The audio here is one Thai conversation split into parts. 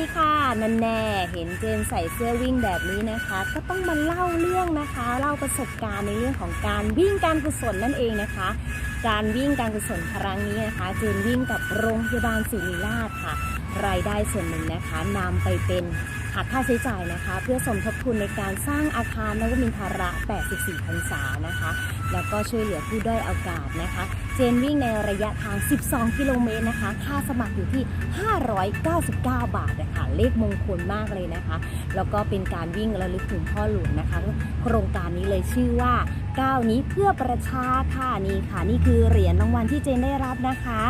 ดีค่ะนันแน่เห็นเจนใส่เสื้อวิ่งแบบนี้นะคะ ก็ต้องมาเล่าเรื่องนะคะเล่าประสบการณ์ในเรื่องของการวิ่งการกุศลนั่นเองนะคะ การวิ่งการกุศลครั้งนี้นะคะ เจนวิ่งกับโรงพยาบาลศิริราชค่ะ รายได้ส่วนหนึ่งนะคะนำไปเป็น หักค่าใช้จ่ายนะคะ เพื่อสมทบทุนในการสร้างอาคารนวมินทระ 84พรรษานะคะ แล้วก็ช่วยเหลือผู้ด้อยโอกาสนะคะ เจนวิ่งในระยะทาง 12 กิโลเมตรนะคะ ค่าสมัครอยู่ที่ 599 บาทนะคะเลขมงคลมากเลยนะคะ แล้วก็เป็นการวิ่งระลึกถึงพ่อหลวงนะคะ โครงการนี้เลยชื่อว่าก้าวนี้เพื่อประชาค่ะนี่ค่ะ นี่คือเหรียญรางวัลที่เจนได้รับนะคะ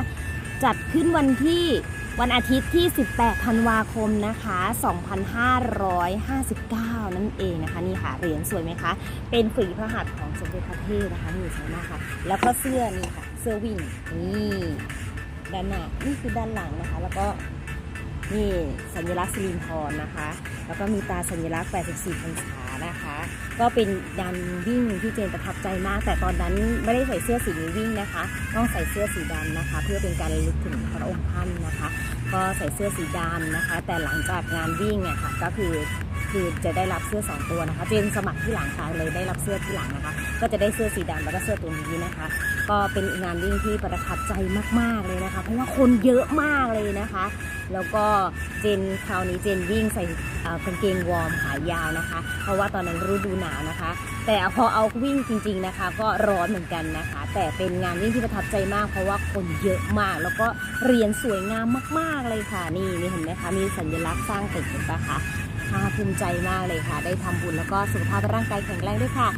จัดขึ้นวันที่ วันอาทิตย์ที่ 18 ธันวาคมนะคะ 2559 นั่นเองนะคะ นี่ค่ะ เหรียญสวยไหมคะ เป็นฝีพระหัตถ์ของสมเด็จพระเทพนะคะนี่สวยมากค่ะ แล้วก็เสื้อนี่ค่ะ เสื้อวิ่งนี่ด้านหน้านี่คือด้านหลังนะคะ แล้วก็นี่สัญลักษณ์สิรินทรนะคะ แล้วก็มีตาสัญลักษณ์ 84พรรษา นะคะ ก็เป็นการวิ่งที่เจนประทับใจมาก แต่ตอนนั้นไม่ได้ใส่เสื้อสีนี้วิ่งนะคะ ต้องใส่เสื้อสีดำนะคะ เพื่อเป็นการระลึกถึงพระองค์ท่านนะคะ ก็ใส่เสื้อสีดำนะคะ แต่หลังจากงานวิ่งเนี่ยค่ะก็คือ คือจะได้รับเสื้อสองตัวนะคะเจนสมัครที่หลังค่ะเลยได้รับเสื้อที่หลังนะคะ ก็จะได้เสื้อสีดำแล้วก็เสื้อตัวนี้นะคะ ก็เป็นงานวิ่งที่ประทับใจมากๆเลยนะคะ เพราะว่าคนเยอะมากเลยนะคะ แล้วก็เจนคราวนี้เจนวิ่งใส่กางเกงวอร์มขายาวนะคะ เพราะว่าตอนนั้นฤดูหนาวนะคะ แต่พอเอาวิ่งจริง ๆนะคะ ก็ร้อนเหมือนกันนะคะ แต่เป็นงานวิ่งที่ประทับใจมาก เพราะว่าคนเยอะมาก แล้วก็เรียนสวยงามมาก ๆเลยค่ะ นี่นี่เห็นไหมคะมีสัญลักษณ์สร้างตึกเห็นปะคะ ภาคภูมิใจมากเลยค่ะ ได้ทำบุญแล้วก็สุขภาพร่างกายแข็งแรงด้วยค่ะ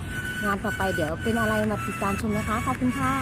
งานต่อไปเดี๋ยวเป็นอะไรมาติดตามชมนะคะ ขอบคุณค่ะ